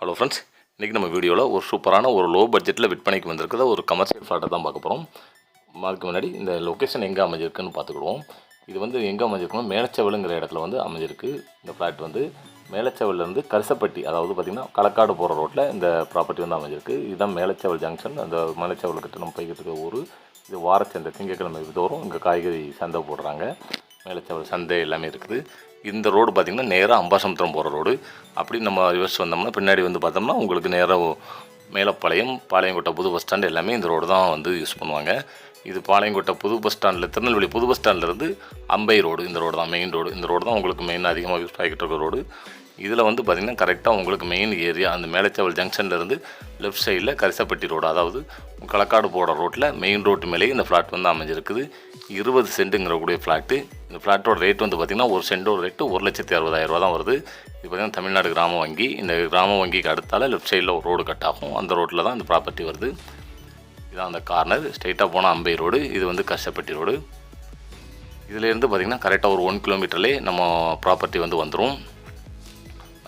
Hello friends இன்றைக்கி நம்ம வீடியோவில் ஒரு சூப்பரான ஒரு லோ பட்ஜெட்டில் விற்பனைக்கு வந்திருக்கிற ஒரு கமர்ஷியல் ஃப்ளாட்டை தான் பார்க்க போகிறோம் அதுக்கு முன்னாடி இந்த லொக்கேஷன் எங்கே அமைஞ்சிருக்குன்னு பார்த்துக்கிடுவோம். இது வந்து எங்கே அமைஞ்சிருக்குன்னா மேலச்சவலுங்கிற இடத்துல வந்து அமைஞ்சிருக்கு. இந்த ஃப்ளாட் வந்து மேலச்சவல்லேருந்து கரிசப்பட்டி அதாவது பார்த்திங்கன்னா களக்காடு போகிற ரோட்டில் இந்த ப்ராப்பர்ட்டி வந்து அமைஞ்சிருக்கு. இதுதான் மேலச்சவல் ஜங்ஷன் அந்த மேலச்சவலுக்கிட்ட நம்ம போய்கிட்டு இருக்க ஊர். இது வாரச்சந்தை திங்கக்கிழமை தோறும் இங்கே காய்கறி சந்தை போடுறாங்க. மேலச்சவல் சந்தை எல்லாமே இருக்குது. இந்த ரோடு பார்த்திங்கன்னா நேராக அம்பாசமுத்திரம் போகிற ரோடு. அப்படி நம்ம ரிவர்ஸ் வந்தோம்னா பின்னாடி வந்து பார்த்தோம்னா உங்களுக்கு நேராக மேலப்பாளையம் பாளையங்கோட்டை புது பஸ் ஸ்டாண்டு எல்லாமே இந்த ரோடு தான் வந்து யூஸ் பண்ணுவாங்க. இது பாளையங்கோட்டை புது பஸ் ஸ்டாண்டில் திருநெல்வேலி புது பஸ் ஸ்டாண்ட்லேருந்து அம்பை ரோடு இந்த ரோடு தான் மெயின் ரோடு. இந்த ரோடு தான் உங்களுக்கு மெயின் அதிகமாக யூஸ் ஆகிட்டு இருக்கிற ரோடு. இதில் வந்து பார்த்திங்கன்னா கரெக்டாக உங்களுக்கு மெயின் ஏரியா அந்த மேலச்சவல் ஜங்ஷன்லேருந்து லெஃப்ட் சைடில் கரிசப்பட்டி ரோடு அதாவது களக்காடு போகிற ரோட்டில் மெயின் ரோட்டு மேலேயே இந்த ஃப்ளாட் வந்து அமைஞ்சிருக்குது. இருபது சென்ட்டுங்கிற கூடிய ஃப்ளாட்டு இந்த ஃப்ளாட்டோட ரேட் வந்து பார்த்திங்கன்னா ஒரு சென்டோட ரேட்டு ஒரு லட்சத்தி அறுபதாயிரம் ரூபா தான் வருது. இது பார்த்திங்கன்னா தமிழ்நாடு கிராம வங்கி. இந்த கிராம வங்கிக்கு அடுத்தால லெஃப்ட் சைடில் ஒரு ரோடு கட் ஆகும். அந்த ரோட்டில் தான் இந்த ப்ராப்பர்ட்டி வருது. இதான் அந்த கார்னர் ஸ்ட்ரெயிட்டாக போனால் அம்பை ரோடு இது வந்து கஷ்டப்பட்டி ரோடு இதுலேருந்து பார்த்திங்கன்னா கரெக்டாக ஒரு ஒன் கிலோமீட்டர்லேயே நம்ம ப்ராப்பர்ட்டி வந்து வந்துடும்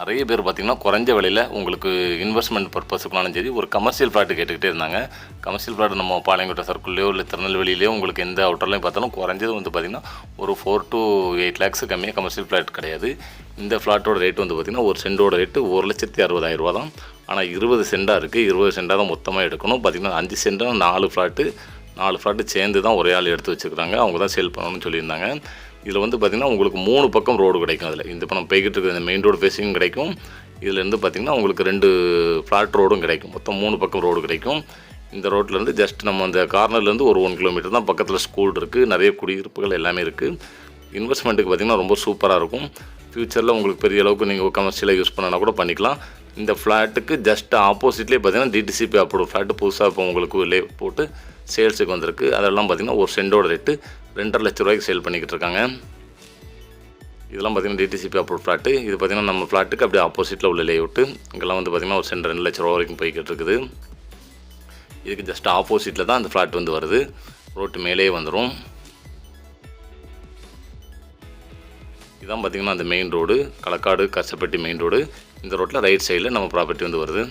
நிறைய பேர் பார்த்திங்கன்னா குறைஞ்ச விலையில் உங்களுக்கு இன்வெஸ்ட்மெண்ட் பர்பஸுக்குனாலும் சரி ஒரு கமர்ஷியல் ஃப்ளாட்டு கேட்டுக்கிட்டே இருந்தாங்க. கமர்ஷியல் ஃப்ளாட் நம்ம பாளையங்கோட்டை சர்க்கிள்லையோ இல்லை திருநெல்வேலியிலையோ உங்களுக்கு எந்த அவுட்டர்லையும் பார்த்தாலும் குறைஞ்சது வந்து பார்த்திங்கன்னா ஒரு ஃபோர் டு எயிட் லேக்ஸ் கம்மியாக கமர்ஷியல் ஃப்ளாட் கிடையாது. இந்த ஃப்ளாட்டோட ரேட் வந்து பார்த்திங்கன்னா ஒரு சென்டோட ரேட்டு ஒரு லட்சத்தி அறுபதாயிரம் ரூபா தான். ஆனால் இருபது சென்டாக இருக்குது இருபது சென்டாக தான் மொத்தமாக எடுக்கணும். பார்த்திங்கன்னா அஞ்சு சென்டாக நாலு ஃப்ளாட்டு நாலு ஃப்ளாட்டு சேர்ந்து தான் ஒரே ஆள் எடுத்து வச்சுருக்காங்க அவங்க தான் சேல் பண்ணணும்னு சொல்லியிருந்தாங்க. இதில் வந்து பார்த்திங்கன்னா உங்களுக்கு மூணு பக்கம் ரோடு கிடைக்கும் அதில். இந்த இப்போ நம்ம போய்கிட்டு இருக்கிற இந்த மெயின் ரோடு ஃபேஸிங்கும் கிடைக்கும். இதுலேருந்து பார்த்திங்கன்னா உங்களுக்கு ரெண்டு ஃப்ளாட் ரோடும் கிடைக்கும். மொத்தம் மூணு பக்கம் ரோடு கிடைக்கும். இந்த ரோட்லேருந்து ஜஸ்ட் நம்ம அந்த கார்னர்லேருந்து ஒரு ஒன் கிலோமீட்டர் தான் பக்கத்தில் ஸ்கூல் இருக்குது நிறைய குடியிருப்புகள் எல்லாமே இருக்குது இன்வெஸ்ட்மெண்ட்டுக்கு பார்த்திங்கன்னா ரொம்ப சூப்பராக இருக்கும். ஃப்யூச்சரில் உங்களுக்கு பெரிய அளவுக்கு நீங்கள் கமர்ஷியலாக யூஸ் பண்ணனா கூட பண்ணிக்கலாம். இந்த ஃப்ளாட்டுக்கு ஜஸ்ட் ஆப்போசிட்லேயே பார்த்தீங்கன்னா டிடிசிபி அப்ரூவ் ஃப்ளாட்டு புதுசாக இப்போ உங்களுக்கு லே போட்டு சேல்ஸுக்கு வந்திருக்கு. அதெல்லாம் பார்த்திங்கன்னா ஒரு சென்டோட ரேட்டு ரெண்டரை லட்ச ரூபாய்க்கு சேல் பண்ணிக்கிட்டு இருக்காங்க. இதெல்லாம் பார்த்திங்கன்னா டிடிசிபி அப்ரூவ் ஃப்ளாட்டு இது பார்த்திங்கன்னா நம்ம ஃப்ளாட்டுக்கு அப்படியே ஆப்போசிட்டில் உள்ள லேஅவுட்டு இங்கெல்லாம் வந்து பார்த்திங்கன்னா ஒரு சென்ட் ரெண்டு லட்ச ரூபா வரைக்கும் போய்கிட்டு இருக்குது. இதுக்கு ஜஸ்ட் ஆப்போசிட்டில் தான் அந்த ஃப்ளாட் வந்து வருது. ரோட்டு மேலேயே வந்துடும் இதான் பார்த்திங்கன்னா அந்த main road Kalakkad Kachchappatti main road இந்த ரோட்டில் ரைட் சைடில் நம்ம ப்ராப்பர்ட்டி வந்து வருது.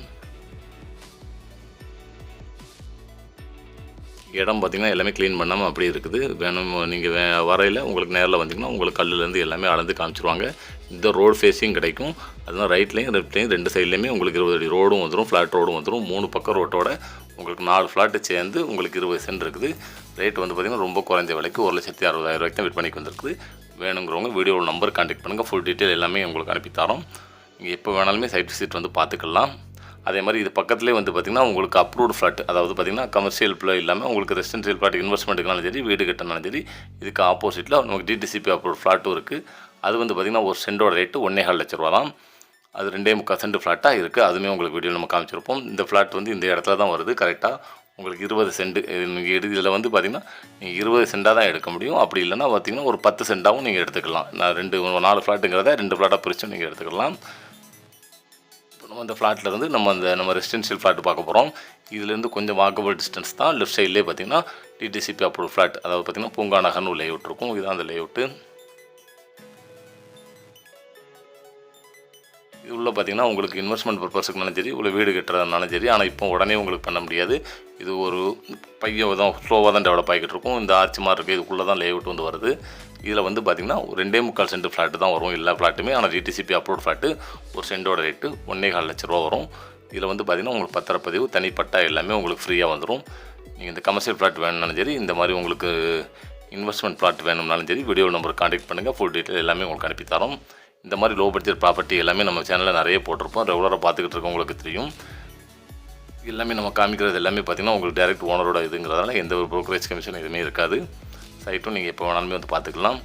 இடம் பார்த்திங்கன்னா எல்லாமே க்ளீன் பண்ணாமல் அப்படியே இருக்குது. வேணும் நீங்கள் வே வரையில் உங்களுக்கு நேரில் வந்தீங்கன்னா உங்களுக்கு கல்லுலேருந்து எல்லாமே அளந்து காமிச்சிருவாங்க. இந்த ரோடு ஃபேஸிங் கிடைக்கும். அதுதான் ரைட்லேயும் லெஃப்ட்லேயும் ரெண்டு சைட்லேயுமே உங்களுக்கு இருபது அடி ரோடும் வந்துடும் ஃப்ளாட் ரோடும் வந்துடும் மூணு பக்கம் ரோட்டோட உங்களுக்கு நாலு ஃப்ளாட்டு சேர்ந்து உங்களுக்கு இருபது சென்ட் இருக்குது. ரேட் வந்து பார்த்திங்கன்னா ரொம்ப குறைஞ்ச விலைக்கு ஒரு லட்சத்தி அறுபதாயிரம் ரூபாய்க்கு தான் விற்பனைக்கு வந்திருக்குது. வேணுங்கிறவங்க வீடியோவில் நம்பர் கான்டெக்ட் பண்ணுங்கள் ஃபுல் டீட்டெயில் எல்லாமே உங்களுக்கு அனுப்பி தரோம். நீங்கள் எப்போ வேணாலுமே சைட் விசிட் வந்து பார்த்துக்கலாம். அதே மாதிரி இது பக்கத்துலேயே வந்து பார்த்திங்கன்னா உங்களுக்கு அப்ரூவ்டு ஃப்ளாட் அதாவது பார்த்திங்கன்னா கமர்ஷியல் பிள்ளை இல்லாமல் உங்களுக்கு ரெசிடென்ஷியல் ஃப்ளாட் இன்வெஸ்ட்மெண்ட்டுக்குனாலும் சரி வீடு கட்டினாலும் சரி இதுக்கு ஆப்போசிட்டில் நமக்கு டிடிசிபி அப்ரூவ் ஃப்ளாட்டும் இருக்குது அது வந்து பார்த்திங்கன்னா ஒரு சென்டோட ரேட்டு ஒன்றே கால் லட்ச ரூபா தான். அது ரெண்டே முக்கால் சென்ட் ஃப்ளாட்டாக இருக்குது அதுவுமே உங்களுக்கு வீடியோ நம்ம காமிச்சிருப்போம். இந்த ஃப்ளாட் வந்து இந்த இடத்துல தான் வருது கரெக்டாக உங்களுக்கு இருபது சென்ட் நீங்கள் எடு இதில் வந்து பார்த்திங்கன்னா நீங்கள் இருபது சென்டாக தான் எடுக்க முடியும். அப்படி இல்லைன்னா பார்த்திங்கன்னா ஒரு பத்து சென்டாகவும் நீங்கள் எடுத்துக்கலாம். நான் ரெண்டு நாலு ஃப்ளாட்டுங்கிறத ரெண்டு ஃப்ளாட்டாக பிரிச்சும் நீங்கள் எடுத்துக்கலாம். அந்த ஃப்ளாட்டில் இருந்து நம்ம அந்த நம்ம ரெசிடென்ஷியல் ஃப்ளாட் பார்க்க போகிறோம் இதுலேருந்து கொஞ்சம் வாக்கபிள் டிஸ்டன்ஸ் தான். லெஃப்ட் சைட்லேயே பார்த்தீங்கன்னா டிடிசிபி அப்ரூவ் ஃப்ளாட் அதாவது பார்த்திங்கன்னா பூங்கா நகர்னு ஒரு லேஅவுட் இருக்கும். இதுதான் அந்த லேஅவுட்டு உள்ள பார்த்தீங்கன்னா உங்களுக்கு இன்வெஸ்ட்மெண்ட் பர்பஸுக்குனாலும் சரி உள்ள வீடு கட்டுறதுனாலும் சரி ஆனால் இப்போ உடனே உங்களுக்கு பண்ண முடியாது. இது ஒரு பையன் தான் ஸ்லோவாக தான் டெவலப் ஆகிக்கிட்டு இருக்கும். இந்த ஆர்ச்சி மாதிரி இருக்குது இதுக்குள்ளே தான் லேஅவுட் வந்து வருது. இதில் வந்து பார்த்திங்கன்னா ஒரு ரெண்டே முக்கால் சென்ட் ஃப்ளாட்டு தான் வரும் எல்லா ஃப்ளாட்டுமே ஆனால் டிடிசிபி அப்ரூவ் ஃப்ளாட்டு ஒரு சென்டோட ரேட்டு ஒன்றே கால் லட்ச ரூபா வரும். இதில் வந்து பார்த்திங்கன்னா உங்களுக்கு பத்திரப்பதிவு தனிப்பட்டா எல்லாமே உங்களுக்கு ஃப்ரீயாக வந்துடும் நீங்கள் இந்த கமர்ஷியல் ஃப்ளாட் வேணும்னாலும் சரி இந்த மாதிரி உங்களுக்கு இன்வெஸ்ட்மெண்ட் பிளாட் வேணும்னாலும் சரி வீடியோ நம்பர் காண்டாக்ட் பண்ணுங்கள் ஃபுல் டீட்டெயில் எல்லாமே உங்களுக்கு அனுப்பி தரோம். இந்த மாதிரி லோ பட்ஜெட் ப்ராப்பர்ட்டி எல்லாமே நம்ம சேனலில் நிறைய போட்டிருப்போம். ரெகுலராக பார்த்துக்கிட்டு இருக்கவங்களுக்கு தெரியும். எல்லாமே நம்ம காமிக்கிறது எல்லாமே பார்த்திங்கன்னா உங்களுக்கு டைரக்ட் ஓனரோட இதுங்கிறதால எந்த ஒரு ப்ரோக்கரேஜ் கமிஷன் எதுவுமே இருக்காது. சைட்டும் நீங்கள் எப்போ வேணாலுமே வந்து பார்த்துக்கலாம்.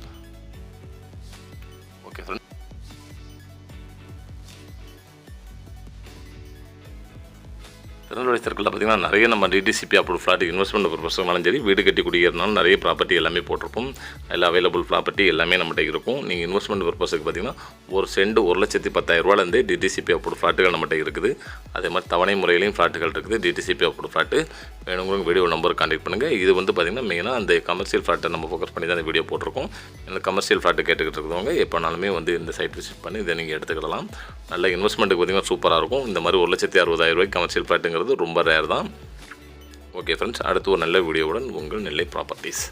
திருநெல்வேலி சர்க்கிளில் பார்த்தீங்கன்னா நிறைய நம்ம டிடிசிபி அப்ரூவ் ஃப்ளாட் இன்வெஸ்ட்மெண்ட் பர்பஸ்னாலும் சரி வீடு கட்டி குடியிருந்தாலும் நிறைய ப்ராப்பர்ட்டி எல்லாமே போட்டிருப்போம். எல்லா அவைலபிள் ப்ராப்பர்ட்டி எல்லாமே நம்மகிட்ட இருக்கும். நீங்கள் இன்வெஸ்ட்மெண்ட் பர்பஸுக்கு பார்த்தீங்கன்னா ஒரு சென்ட் ஒரு லட்சத்தி பத்தாயிரரூவாலேருந்தே டிடிசிபி அப்ரூவ் ஃப்ளாட்டுகள் நம்மகிட்ட இருக்குது. அதே மாதிரி தவணை முறையிலையும் ஃப்ளாட்டுகள் இருக்குது. டிடிசிபி அப்ரூவ் ஃப்ளாட்டு வேணுங்கிறவங்க வீடியோ நம்பர் கான்டெக்ட் பண்ணுங்கள் இது வந்து பார்த்திங்கன்னா மெயினாக அந்த கமர்ஷியல் ஃப்ளாட்டை நம்ம ஃபோக்கஸ் பண்ணி தான் இந்த வீடியோ போட்டிருக்கோம். இந்த கமர்ஷியல் ஃப்ளாட்டு கேட்டுக்கிட்டு இருக்கிறவங்க எப்போனாலுமே வந்து இந்த சைட் விசிட் பண்ணி இதை நீங்கள் எடுத்துக்கிடலாம். நல்ல இன்வெஸ்ட்மெண்ட்டுக்கு பார்த்திங்கன்னா சூப்பராக இருக்கும். இந்த மாதிரி ஒரு லட்சத்தி அறுபதாயிரம் ரூபாய்க்கு கமர்ஷியல் அப்படிங்கிறது ரொம்ப ரேர் தான். ஓகே ஃப்ரெண்ட்ஸ் அடுத்து ஒரு நல்ல வீடியோவுடன் உங்கள் நெல்லை ப்ராப்பர்ட்டிஸ்